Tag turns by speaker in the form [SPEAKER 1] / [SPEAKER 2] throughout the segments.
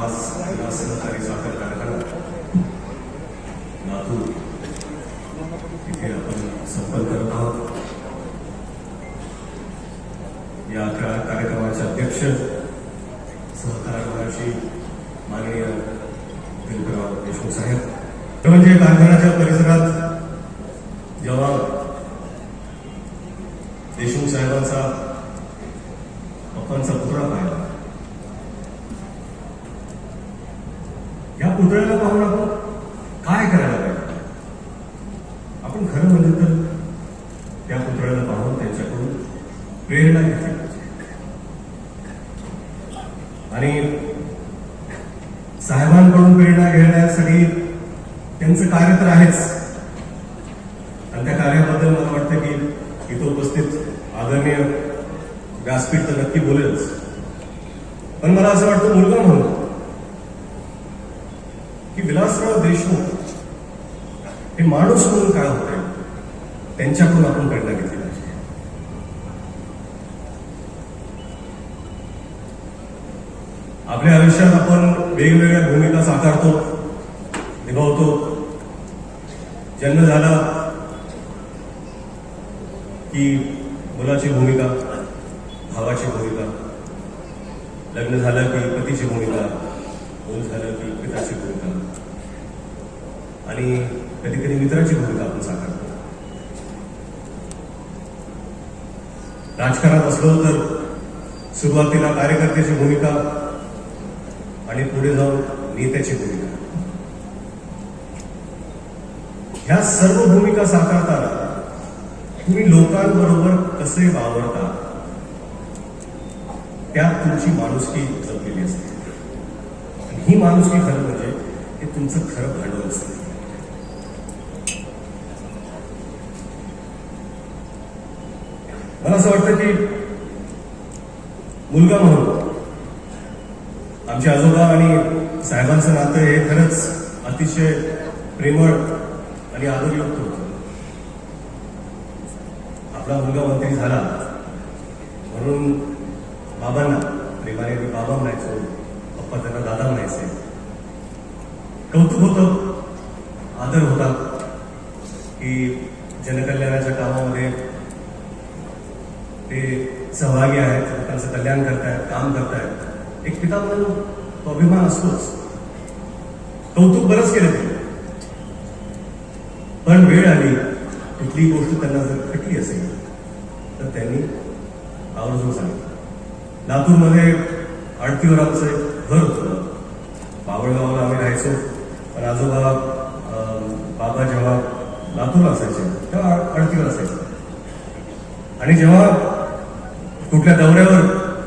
[SPEAKER 1] आज या सहकारी साखर कारखाना लातूर इथे आपण संपर्क करत आहोत या कार्यक्रमाचे अध्यक्ष सहकार्याशी माननीय दिलकरराव देशमुख साहेब. म्हणजे कारखान्याच्या परिसरात जेव्हा देशमुख साहेबांचा पप्पांचा पुतळा पाहिला या पुतळ्याला पाहून आपण काय करायला पाहिजे? आपण खरं म्हणजे तर त्या पुतळ्याला पाहून त्यांच्याकडून प्रेरणा घेतली आणि साहेबांकडून प्रेरणा घेण्यासाठी त्यांचं कार्य तर आहेच आणि त्या कार्याबद्दल मला वाटतं की इथं उपस्थित आदरणीय व्यासपीठ तर नक्की बोलेलच पण मला असं वाटतं मुलगा म्हणून की विलासराव देशमुख हे माणूस म्हणून काय होते त्यांच्याकडून आपण प्रेरणा घेतली पाहिजे आपल्या आयुष्यात आपण वेगवेगळ्या भूमिका साकारतो निभावतो. जन्म झाला की मुलाची भूमिका भावाची भूमिका. लग्न झालं की पतीची भूमिका. मूल झालं की पिताची भूमिका. आणि कधी कधी मित्राची भूमिका आपण साकारतो. राजकारणात असलो तर सुरुवातीला कार्यकर्त्याची भूमिका आणि पुढे जाऊन नेत्याची भूमिका. ह्या सर्व भूमिका साकारताना तुम्ही लोकांबरोबर कसे वावरता त्यात तुमची माणुसकी जपलेली असते. आणि ही माणुसकी खरं म्हणजे हे तुमचं खरं भांडवल असतं. मला असं वाटतं की मुलगा म्हणून आमचे आजोबा आणि साहेबांचं नातं हे खरंच अतिशय प्रेमळ आणि आदरयुक्त होतं. आपला मुलगा मंत्री झाला म्हणून बाबांना प्रेमाने मी बाबा म्हणायचो पप्पा त्यांना दादा म्हणायचे. कौतुक होतं आदर होता की जनकल्याणाच्या कामामध्ये ते सहभागी आहेत लोकांचं कल्याण करतायत काम करतायत. एक पिता म्हणून तो अभिमान असतोच कौतुक बरंच केलं ते पण वेळ आली कुठली गोष्ट त्यांना जर खटली असेल तर त्यांनी आवर्जून सांगितलं. लातूरमध्ये आडतीवर आमचं घर होतं. बावळगावला आम्ही राहायचो. पण आजोबा अं, बाबा जेव्हा लातूरला असायचे तेव्हा आडतीवर असायचे. आणि जेव्हा कुठल्या दौऱ्यावर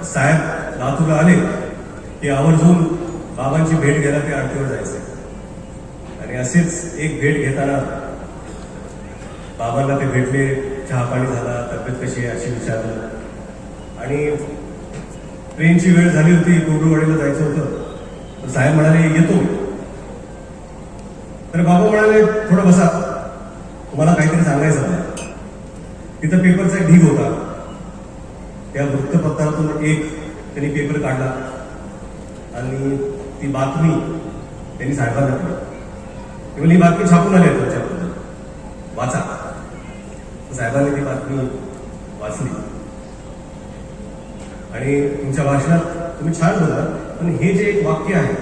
[SPEAKER 1] साहेब लातूरला आले की आवर्जून बाबांची भेट घ्यायला ते आरतीवर जायचे. आणि असेच एक भेट घेताना बाबांना ते भेटले चहा पाणी झाला तब्येत कशी आहे अशी विचारलं. आणि ट्रेनची वेळ झाली होती कोडूवाडीला जायचं होतं. तर साहेब म्हणाले येतो. तर बाबा म्हणाले थोडं बसा. तुम्हाला काहीतरी सांगायचं आहे. तिथं पेपरचा एक ढीग होता. त्या वृत्तपत्रातून एक त्यांनी पेपर काढला. आणि ती बातमी त्यांनी साहेबांना कळली ते ही बातमी छापून आली आहे तुमच्याबद्दल वाचा. साहेबांनी ती बातमी वाचली. आणि तुमच्या भाषणात तुम्ही छान बोला पण हे जे एक वाक्य आहे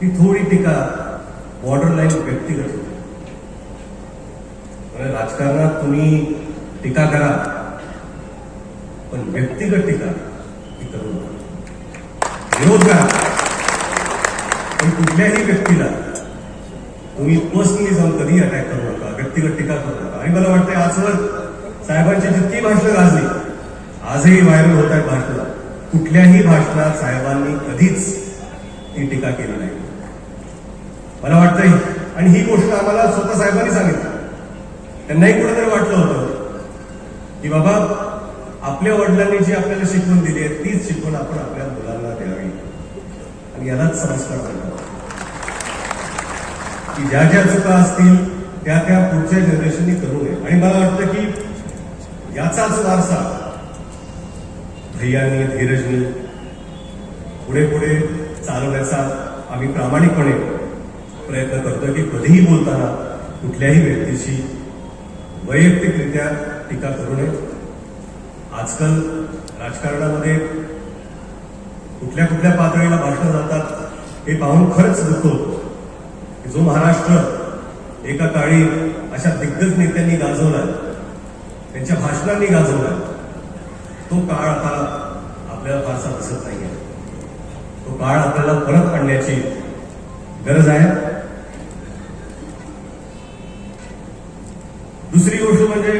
[SPEAKER 1] ती थोडी टीका बॉर्डर लाईन व्यक्तिगत होती. म्हणजे राजकारणात तुम्ही टीका करा पण व्यक्तिगत टीका ती करू नका. विरोध पण कुठल्याही व्यक्तीला तुम्ही पर्सनली जाऊन कधी अटॅक करू नका व्यक्तिगत टीका करू नका. आणि मला वाटतंय आजवर साहेबांची जितकी भाषणं गाजली आजही व्हायरल होत आहेत भाषणं. कुठल्याही भाषणात साहेबांनी कधीच ती टीका केली नाही. मला वाटतंय आणि ही गोष्ट आम्हाला स्वतः साहेबांनी सांगितली. त्यांनाही कुठेतरी वाटलं होतं की बाबा आपल्या वडिलांनी जी आपल्याला शिकवण दिली आहे तीच शिकवण आपण आपल्या मुलांना द्या यालाच संस्कार म्हणतात. की ज्या ज्या चुका असतील त्या त्या पुढच्या जनरेशननी करू नये. आणि मला वाटतं की याचाच वारसा भैयानी धीरजनी पुढे पुढे चालवण्याचा आम्ही प्रामाणिकपणे प्रयत्न करतोय की कधीही बोलताना कुठल्याही व्यक्तीशी वैयक्तिकरित्या टीका करू नये. आजकाल राजकारणामध्ये कुठल्या कुठल्या पातळीला भाषणं जातात हे पाहून खरंच दुखतो की जो महाराष्ट्र एका काळी अशा दिग्गज नेत्यांनी गाजवला त्यांच्या भाषणांनी गाजवला तो काळ आता आपल्याला फारसा दिसत नाहीये. तो काळ आपल्याला परत आणण्याची गरज आहे. दुसरी गोष्ट म्हणजे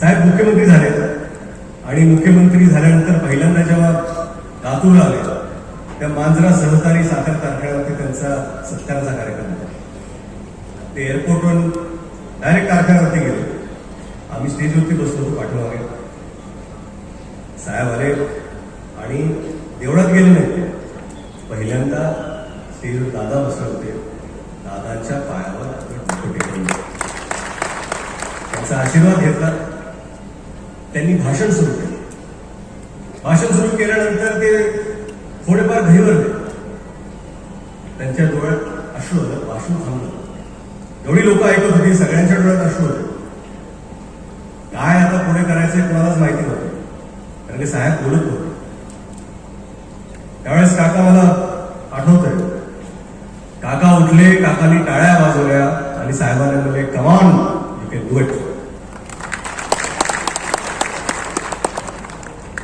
[SPEAKER 1] साहेब मुख्यमंत्री झाले. आणि मुख्यमंत्री झाल्यानंतर पहिल्यांदा जेव्हा लातूर आले त्या मांजरा सहकारी साखर कारखान्यावरती त्यांचा सत्काराचा कार्यक्रम होता. ते एअरपोर्टवरून डायरेक्ट कारखान्यावरती गेले. आम्ही स्टेजवरती बसलो होतो पाठीमागे. साहेब आले आणि देवळात गेले नाही पहिल्यांदा स्टेजवर दादा बसले होते. दादांच्या पायावर त्यांचा आशीर्वाद घेतला. त्यांनी भाषण सुरू केलं. भाषण सुरू केल्यानंतर ते थोडेफार घाईवरले. त्यांच्या डोळ्यात अश्रू होतं भाषण थांबलं एवढी लोक ऐकत होती सगळ्यांच्या डोळ्यात अश्रू होते काय आता पुढे करायचंय कोणालाच माहिती नव्हतं कारण की साहेब बोलत होते त्यावेळेस काका मला आठवतंय काका उठले काकांनी टाळ्या वाजवल्या आणि साहेबांना म्हणले कमान यू कॅन डू इट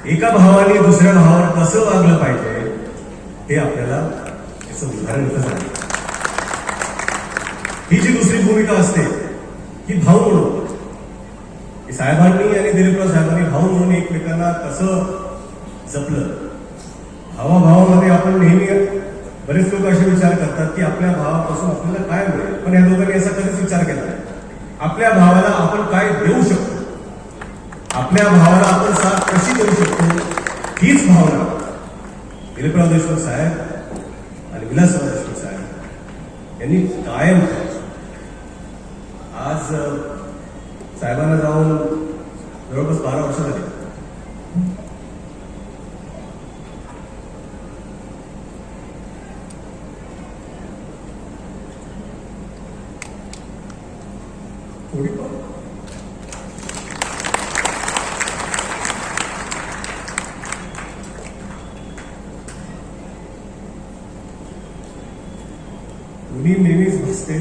[SPEAKER 1] एका भावाने दुसऱ्या भावावर कसं वागलं पाहिजे हे आपल्याला याचं उदाहरण इथं झालं. ही जी दुसरी भूमिका असते की भाऊ म्हणून. साहेबांनी आणि दिलीपराव साहेबांनी भाऊ म्हणून एकमेकांना कसं जपलं? भावाभावामध्ये आपण नेहमी बरेच लोक असे विचार करतात की आपल्या भावापासून आपल्याला काय मिळेल? पण या दोघांनी असा कधीच विचार केला आपल्या भावाला आपण काय देऊ शकतो? आपल्या भावाला आपण साथ कशी देऊ शकतो? हीच भावना. दिलीपराव देशमुख साहेब आणि विलासराव देशमुख साहेब यांनी कायम आज साहेबांना जाऊन जवळपास बारा वर्ष झाली. थोडी मी नेहमीच बसते.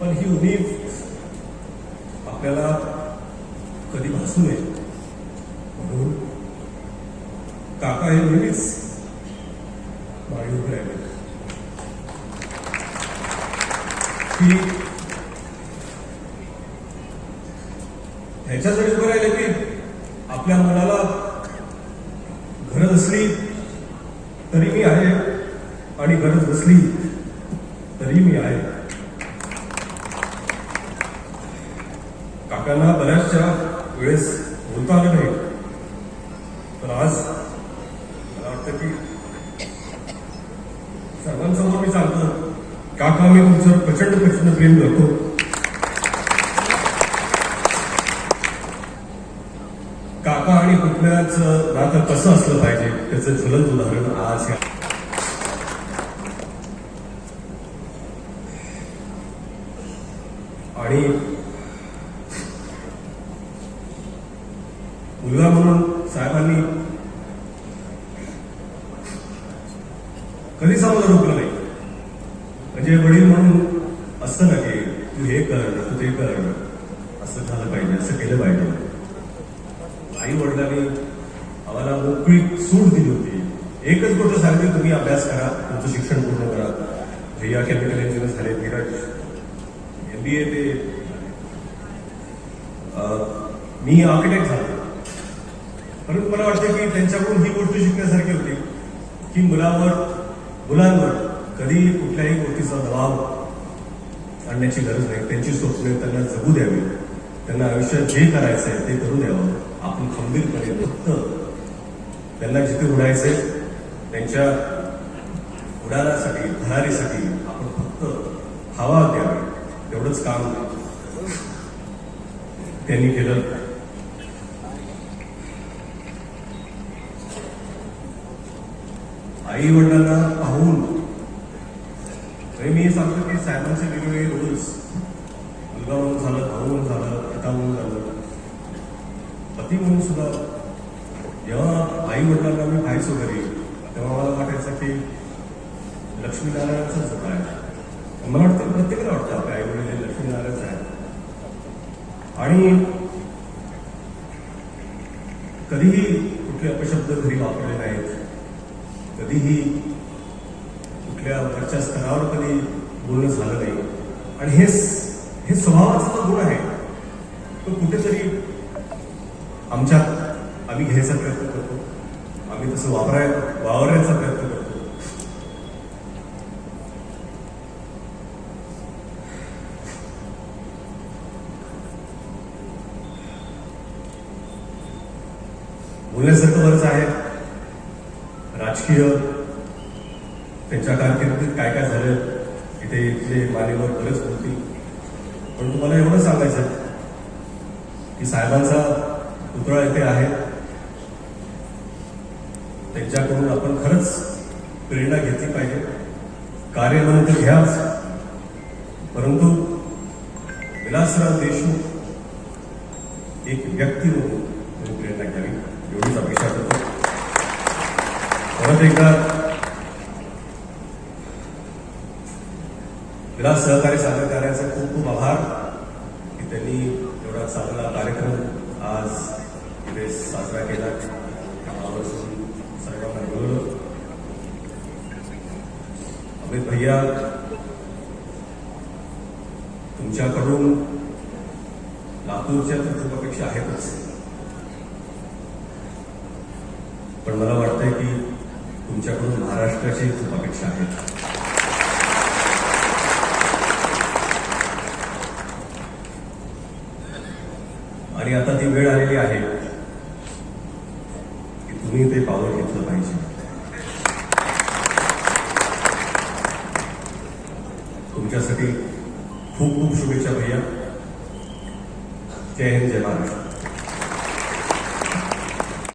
[SPEAKER 1] पण ही उणीव आपल्याला कधी भासू नये म्हणून काका हे नेहमीच माळी उभे राहिले की ह्याच्यासाठी उभे राहिले की आपल्या मुलाला गरज असली तरी मी आहे आणि गरज असली तरी मी आहे. काकांना बऱ्याचशा वेळेस बोलता आलं नाही. तर आज मला वाटतं की सर्वांसमोर मी सांगतो काका मी तुमचं प्रचंड प्रचंड प्रेम करतो. काका आणि पुतण्याचं नातं कसं असलं पाहिजे? त्याचं ज्वलंत उदाहरण आज या आणि मुलगा म्हणून साहेबांनी कधी समजा रोखलं नाही म्हणजे वडील म्हणून असतं ना की तू हे कर तू ते कर असं झालं पाहिजे असं केलं पाहिजे आई वडिलांनी आम्हाला मोकळी सूट दिली होती एकच गोष्ट सांगते तुम्ही अभ्यास करा तुमचं शिक्षण पूर्ण करा. भैया केमिकल इंजिनियर झाले धीरज ए ते अं, मी आर्किटेक्ट झालो. परंतु मला वाटतं की त्यांच्याकडून ही गोष्ट शिकण्यासारखी होती की मुलावर मुलांवर कधी कुठल्याही गोष्टीचा दबाव आणण्याची गरज नाही. त्यांची स्वप्ने त्यांना जगू द्यावी. त्यांना आयुष्यात जे करायचं आहे ते करू द्यावं. आपण खंबीरपणे फक्त त्यांना जिथे उडायचे त्यांच्या उडाणासाठी भरारीसाठी आपण फक्त हवा द्यावी एवढंच काम त्यांनी केलं आई वडिलांना पाहून मी हे सांगतो की साहेबांचे वेगवेगळे रोल्स मुलगा म्हणून झालं भाऊ म्हणून झालं पिता म्हणून झालं. पती म्हणून सुद्धा जेव्हा आई वडिलांना मी पाहायचो घरी तेव्हा मला वाटायचं की लक्ष्मीनारायणचाच होता आहे मला वाटतं प्रत्येकाला वाटतं आपल्या आई वडील लक्ष्मीनारायणच आहे आणि कधीही कुठले अपशब्द घरी वापरले नाहीत. कधीही कुठल्या वरच्या स्तरावर कधी बोलणं झालं नाही. आणि हे हे स्वभावाचा जो गुण आहे. तो कुठेतरी आमच्यात आम्ही घ्यायचा प्रयत्न आम्ही तसं वापराय वावरायचा प्रयत्न करतो. बोलण्यासारखं बरंच आहे राजकीय त्यांच्या कारकिर्दीत काय काय झालं इथे इथले मान्यवर बरेच होती. पण तुम्हाला एवढं सांगायचं की साहेबांचा पुतळा इथे आहे. ज्याकडून आपण खरंच प्रेरणा घेतली पाहिजे. कार्य म्हणून तर घ्याच परंतु विलासराव देशमुख एक व्यक्ती म्हणून प्रेरणा घ्यावी एवढीच अपेक्षा करतो. परत एकदा विलास सहकारी सादर करण्याचा खूप खूप आभार की त्यांनी एवढा चांगला कार्यक्रम आज इथे साजरा केला. सर्वांना अमित भैया तुमच्याकडून लातूरच्या तर अपेक्षा आहेतच. पण मला वाटतंय की तुमच्याकडून महाराष्ट्राची खूप अपेक्षा आहेत. आणि आता ती वेळ आलेली आहे. तुम्ही ते पाऊल घेतलं पाहिजे तुमच्यासाठी खूप खूप शुभेच्छा भैया जय हिंद जय महाराष्ट्र